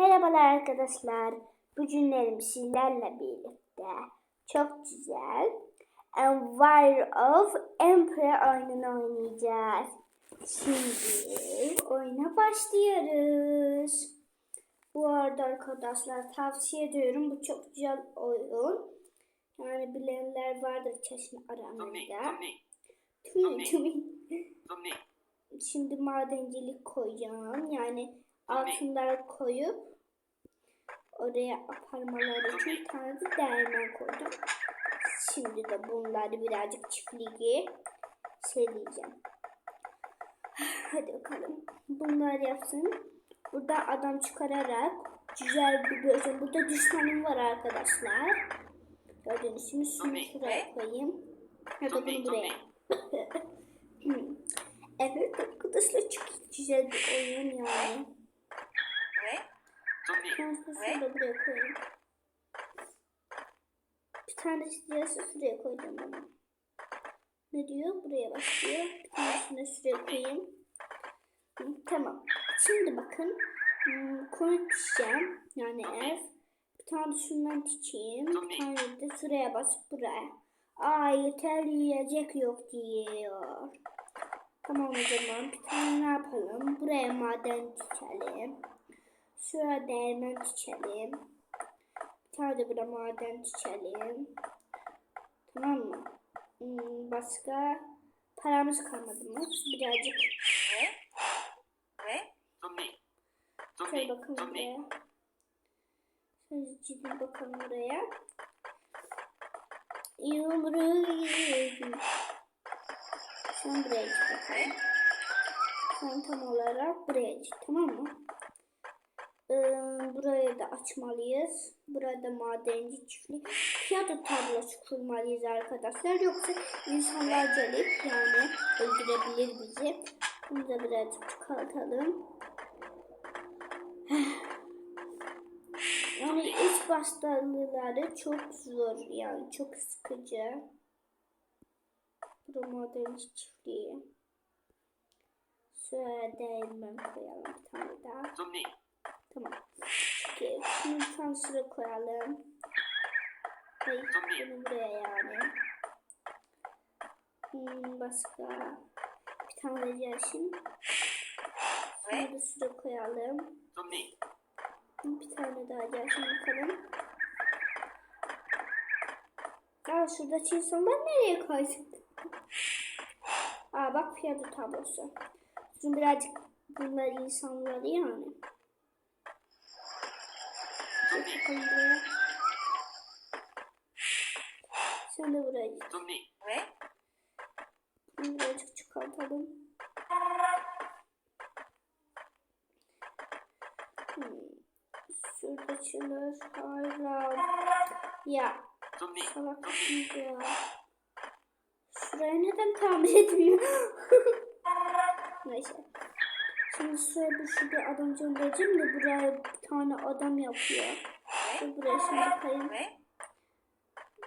Merhabalar arkadaşlar. Bugünlerim sizlerle birlikte çok güzel War of Emperor oyununu oynayacağız. Şimdi oyuna başlıyoruz. Bu arada arkadaşlar tavsiye ediyorum. Bu çok güzel oyun. Yani bilenler vardır kesin aramızda. Tümü. Tommy, Şimdi madencilik koyacağım. Yani altınları koyup oraya aparmaları için bir tane de koydum. Şimdi de bunları birazcık çiftliğe sereceğim. Hadi bakalım. Bunlar yapsın. Burada adam çıkararak güzel bir bölüm. Burada düşmanım var arkadaşlar. Gördüğünüz gibi şunu şuraya koyayım. Ya da bunu buraya. Evet arkadaşlar çok güzel bir oyun yani. De buraya koyayım. Bir tane istiyorsa şuraya koyacağım onu. Ne diyor? Buraya başlıyor. Bir tanesini şuraya koyayım. Tamam. Şimdi bakın. Konu dişeceğim. Yani ev. Bir tane şundan dikeyim. Bir tane de şuraya basıp buraya. Aa yeter yiyecek yok diyor. Tamam o zaman bir tane ne yapalım? Buraya maden dikelim. Şuraya değirmen dikelim. Bir tane de buraya maden dikelim. Tamam mı? Hmm, başka paramız kalmadı mı? Birazcık şöyle bakın buraya. Şöyle ciddi bakalım buraya. Yumruğu. Sen buraya git bakalım. Sen tam olarak buraya git tamam mı? Ee, burayı da açmalıyız. Burada madenci çiftliği. Fiyatı tablosu kurmalıyız arkadaşlar. Yoksa insanlar gelip yani öldürebilir bizi. Bunu da birazcık çıkartalım. Yani iç başlarlıları çok zor yani çok sıkıcı. Burada madenci çiftliği. Şöyle değirmen koyalım bir tane daha. Tamam. Peki, Şimdi şuraya koyalım. Hayır, bunu buraya yani. Hmm, başka. Bir tane de gelsin. Şunu da şuraya koyalım. Bir tane daha gelsin bakalım. Aa şurada çinsonlar nereye koyduk? Aa bak fiyatı tablosu. Şimdi birazcık bunlar insanları yani. Bakalım buraya. De buraya Bunu birazcık çıkartalım. Hmm. Şurada çınır. Hala. Ya salak mısınız ya? Şuraya neden tamir etmiyor? Neyse. Şimdi bir şu bir adam göndereceğim de buraya bir tane adam yapıyor. Dur buraya şimdi koyayım.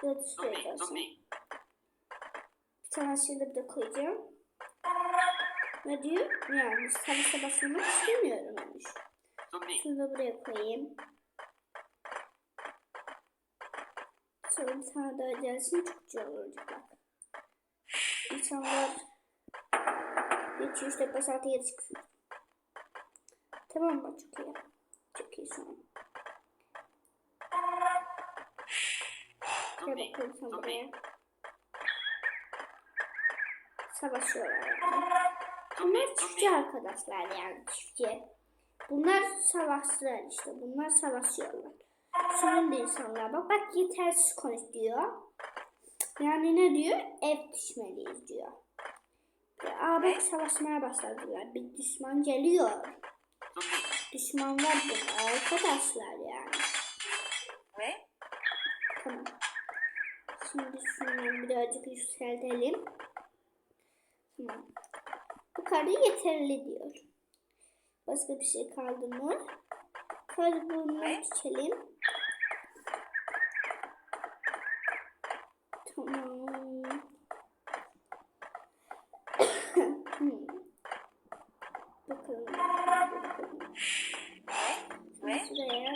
Ya da şuraya Tommy, gelsin. Tommy, Bir tane şimdi bir de koyacağım. Ne diyor? Yani savaşa başlamak istemiyorum demiş. Şunu da buraya koyayım. Sonra bir tane daha gelsin çok güzel olacak bak. İnsanlar 2, 3, 4, 5, 6, 7, 8. Tamam mı? Çok iyi. Çok iyi şu an. Tommy, bakalım sen buraya. Savaşıyorlar yani. Bunlar çiftçi arkadaşlar yani çiftçi. Bunlar savaşçılar işte. Bunlar savaşıyorlar. Sonra da insanlar bak bak yetersiz konuş diyor. Yani ne diyor? Ev düşmeliyiz diyor. Aa bak savaşmaya başladılar. Bir düşman geliyor. Düşmanlar bunlar arkadaşlar yani. Tamam. Şimdi şunları birazcık yükseltelim. Tamam. Bu kadar yeterli diyor. Başka bir şey kaldı mı? Hadi bunu geçelim. Tamam. Hmm. Bakalım. Bakalım. Şunu şuraya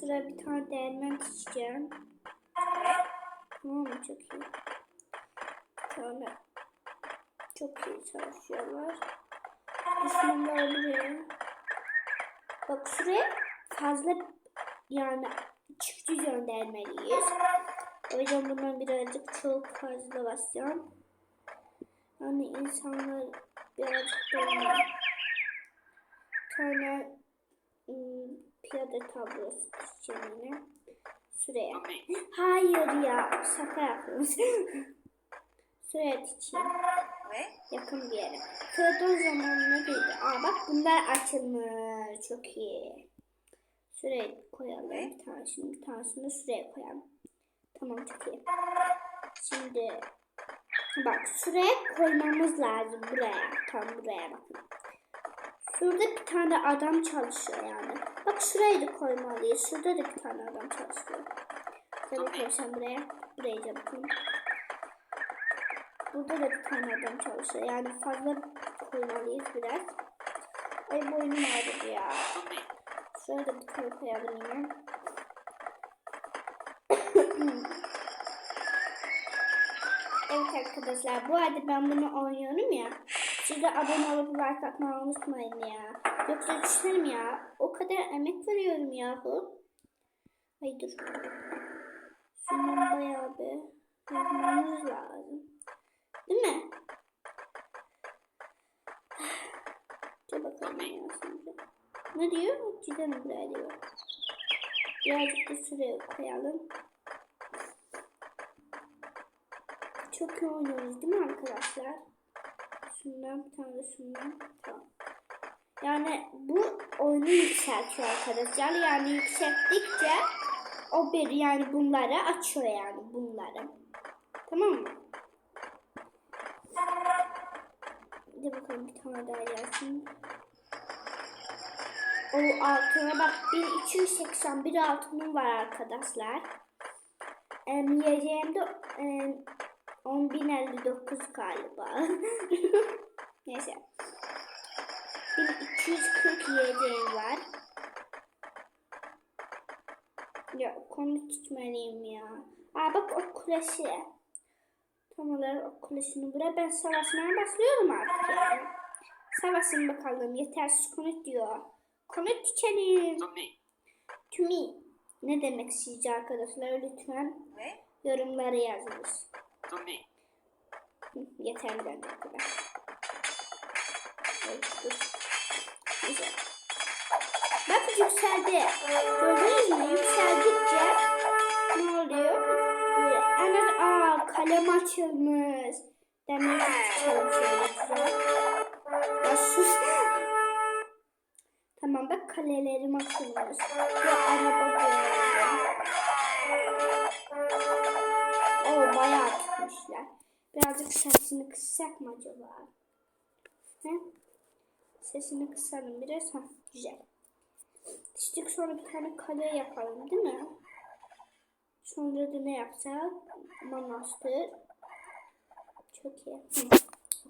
şuraya bir tane değirmen dikeceğim. Tamam mı? Çok iyi. Tane. Çok iyi çalışıyorlar. Buraya. Bak şuraya fazla yani çift göndermeliyiz. O yüzden bundan birazcık çok fazla basacağım. Yani insanlar birazcık böyle tane ım, piyade tablosu yine. Me. Hayır ya şaka yapıyoruz. Şuraya dikeyim. Ve Yakın bir yere. Feodal zamanına değildi. Aa bak bunlar açılmış. Çok iyi. Şuraya koyalım bir tanesini. Bir tanesini şuraya koyalım. Tamam çok iyi. Şimdi bak şuraya koymamız lazım. Buraya. Tam buraya bakın. Şurada bir tane adam çalışıyor yani. Bak şuraya da koymalıyız. Şurada da bir tane adam çalışıyor. Tabii koysam buraya. Buraya da bakın. Burada da bir tane adam çalışıyor. Yani fazla koymalıyız biraz. Ay boynum ağrıdı ya. Şöyle bir tane koyalım yine. evet arkadaşlar bu arada ben bunu oynuyorum ya. Siz de abone olup like atmayı unutmayın ya. Yoksa düşerim ya. O kadar emek veriyorum yahu. Ay dur. Şundan bayağı bir yapmamız lazım. Değil mi? Dur bakalım ya şimdi. Ne diyor? Cidden buraya diyor. Birazcık da şuraya koyalım. Çok iyi oynuyoruz değil mi arkadaşlar? Şundan bir tane de şundan. Tamam. Yani bu oyunu yükseltiyor arkadaşlar. Yani yükselttikçe o bir yani bunları açıyor yani bunları. Tamam mı? Hadi bakalım bir tane daha gelsin. O altına bak 1281 altınım var arkadaşlar. Em, yiyeceğim de em, 10.059 galiba. Neyse. 1240 yiyeceğim var. Ya konu tutmalıyım ya. Aa bak o kulesi. Tam olarak o kulesini buraya ben savaşmaya başlıyorum artık yani. Savaşın bakalım yetersiz konut diyor. Konut içelim. To me. Ne demek sizce arkadaşlar lütfen ve yorumlara yazınız. Hı, Yeterli bence bu kadar. Evet. Bak yükseldi. Gördünüz mü? Yükseldikçe ne oluyor? Böyle en az aa kalem açılmış. Demek ki çalışıyor güzel. Ya sus. Tamam bak kalelerim açılmış. Ya araba böyle. Oo bayağı tutmuşlar. Birazcık sesini kıssak mı acaba? He? Sesini kısalım biraz. Ha, güzel. İşte sonra bir tane kale yapalım değil mi? Sonra da ne yapsak? Manastır. Çok iyi. Hı.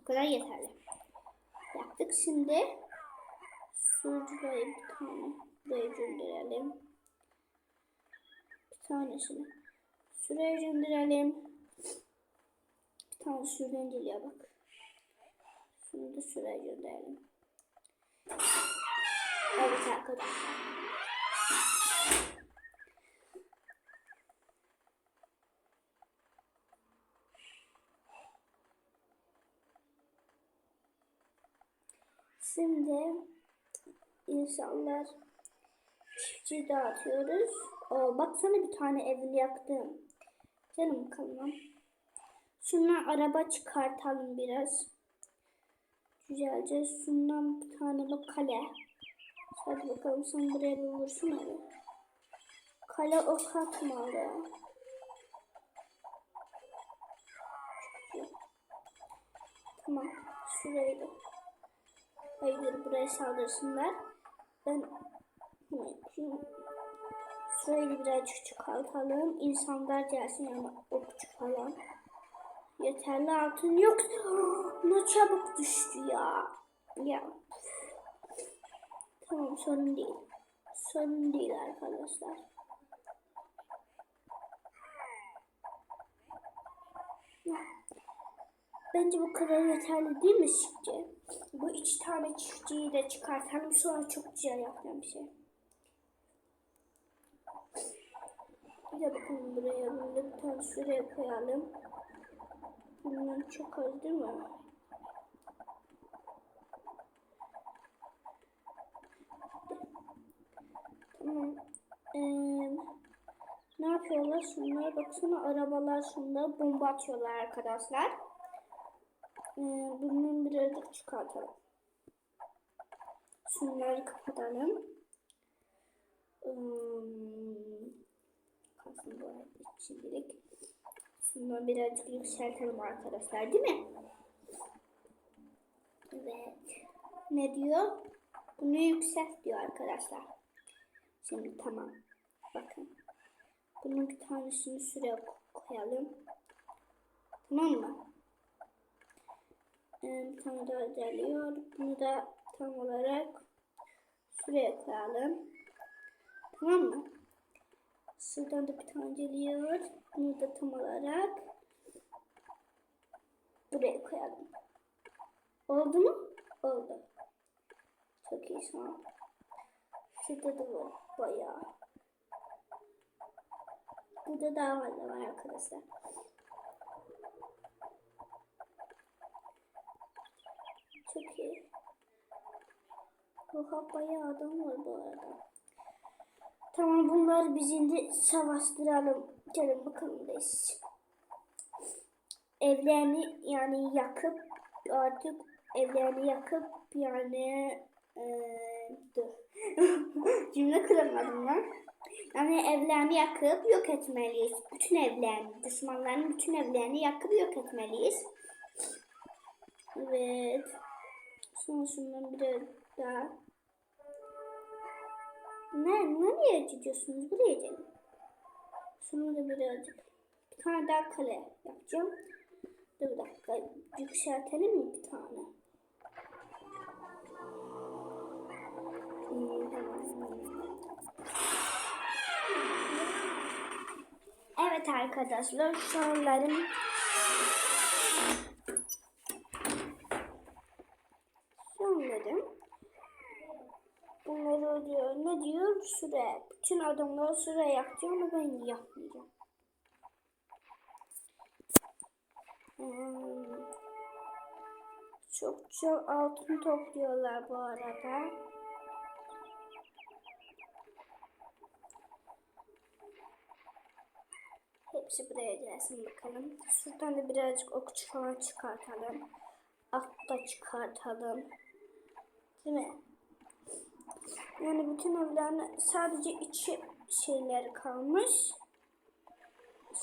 O kadar yeterli. Yaptık şimdi. Şurayı bir tane buraya gönderelim. Bir tanesini. Şuraya gönderelim. Bir tane şuradan geliyor bak. Şunu da şuraya gönderelim. Evet arkadaşlar. Şimdi insanlar çiftçi dağıtıyoruz. Oo, baksana bir tane evini yaktım. Gelin bakalım. Şundan araba çıkartalım biraz. Güzelce. Şundan bir tane bak kale. Hadi bakalım sen buraya bir vursun hadi. Kale ok atmalı. Tamam. Şurayı da. Hayır buraya saldırsınlar. Ben Şimdi şurayı Şöyle birazcık çıkartalım. İnsanlar gelsin ama o küçük alan. Yeterli altın yok. Ne çabuk düştü ya. Ya. Tamam sorun değil. Sorun değil arkadaşlar. Bence bu kadar yeterli değil mi sizce? Bu iki tane çiftçiyi de çıkartalım sonra çok güzel yapacağım bir şey. De bakın buraya böyle bir tane şuraya koyalım. Bundan çok az değil mi? Tamam. Ee, ne yapıyorlar? Şunlara baksana arabalar şunlara bomba atıyorlar arkadaşlar. Ee, bundan birazcık çıkartalım. Şunları kapatalım. Hmm, kalsın bu arada şimdilik. Şundan birazcık yükseltelim arkadaşlar değil mi? Evet. Ne diyor? Bunu yükselt diyor arkadaşlar. Şimdi tamam. Bakın. Bunun bir tanesini şuraya koyalım. Tamam mı? Ee, bir tane daha geliyor. Bunu da tam olarak şuraya koyalım. Tamam mı? Şuradan da bir tane geliyor. Bunu da tam olarak buraya koyalım. Oldu mu? Oldu. Çok iyi şu an. Şurada da var bayağı. Burada daha fazla var arkadaşlar. Çok iyi. Oha bayağı adam var bu arada. Tamam bunları biz şimdi savaştıralım. Gelin bakalım biz. Evlerini yani yakıp artık evlerini yakıp yani eee dur. Cümle kuramadım lan. Yani evlerini yakıp yok etmeliyiz. Bütün evlerini, düşmanların bütün evlerini yakıp yok etmeliyiz. Evet. Sonra şundan biraz daha. Ne, nereye gidiyorsunuz? Buraya gelin. Şunu da birazcık. Bir tane daha kale yapacağım. Dur bir dakika. Yükseltelim mi bir tane? Evet arkadaşlar sorularım Bunları diyor. Ne diyor? Süre. Bütün adamları süre yapacağım ama ben yapmayacağım. Hmm. Çok çok altın topluyorlar bu arada. Hepsi buraya gelsin bakalım. Şuradan da birazcık okçu falan çıkartalım. At da çıkartalım. Değil mi? Yani bütün evlerin sadece içi şeyleri kalmış.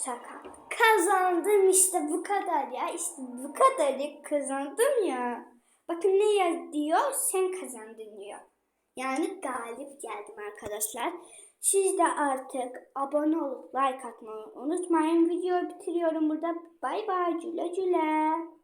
Şaka. Kazandım işte bu kadar ya. İşte bu kadar ya. Kazandım ya. Bakın ne yaz diyor? Sen kazandın diyor. Yani galip geldim arkadaşlar. Siz de artık abone olup like atmayı unutmayın. Videoyu bitiriyorum burada. Bay bay. Cüle cüle.